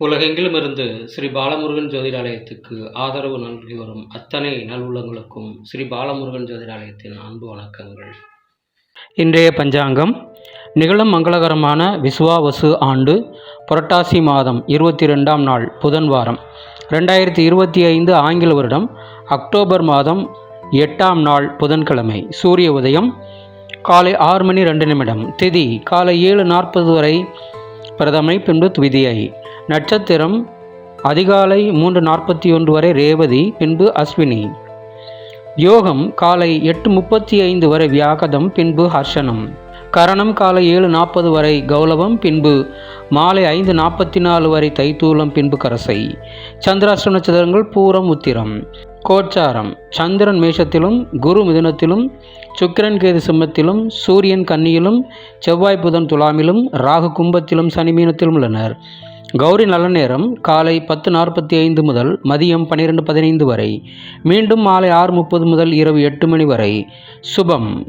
உலகெங்கிலும் இருந்து ஸ்ரீ பாலமுருகன் ஜோதிடாலயத்துக்கு ஆதரவு நல்கி வரும் அத்தனை நல்லுள்ளங்களுக்கும் ஸ்ரீ பாலமுருகன் ஜோதிடாலயத்தின் அன்பு வணக்கங்கள். இன்றைய பஞ்சாங்கம் நிகழும் மங்களகரமான விசுவாவசு ஆண்டு புரட்டாசி மாதம் இருபத்தி ரெண்டாம் நாள் புதன் வாரம் ரெண்டாயிரத்தி இருபத்தி ஐந்து ஆங்கில வருடம் அக்டோபர் மாதம் எட்டாம் நாள் புதன்கிழமை சூரிய உதயம் காலை ஆறு மணி ரெண்டு நிமிடம் திதி காலை ஏழு நாற்பது வரை பிரதமை பின்பு துவிதியை நட்சத்திரம் அதிகாலை மூன்று நாற்பத்தி ஒன்று வரை ரேவதி பின்பு அஸ்வினி. யோகம் காலை எட்டு முப்பத்தி ஐந்து வரை வியாகதம் பின்பு ஹர்ஷனம் கரணம் காலை ஏழு நாற்பது வரை கௌலவம் பின்பு மாலை ஐந்து நாற்பத்தி நாலு வரை தைத்தூலம் பின்பு கரசை. சந்திராஷ்ட நட்சத்திரங்கள் பூரம் உத்திரம். கோச்சாரம். சந்திரன் மேஷத்திலும் குரு மிதுனத்திலும் சுக்கிரன் கேது சிம்மத்திலும் சூரியன் கன்னியிலும் செவ்வாய் புதன் துலாமிலும் ராகு கும்பத்திலும் சனி மீனத்திலும் உள்ளனர். கௌரி நல்ல நேரம் காலை பத்து நாற்பத்தி ஐந்து முதல் மதியம் பன்னிரெண்டு பதினைந்து வரை. மீண்டும் மாலை ஆறு முப்பது முதல் இரவு எட்டு மணி வரை. சுபம்.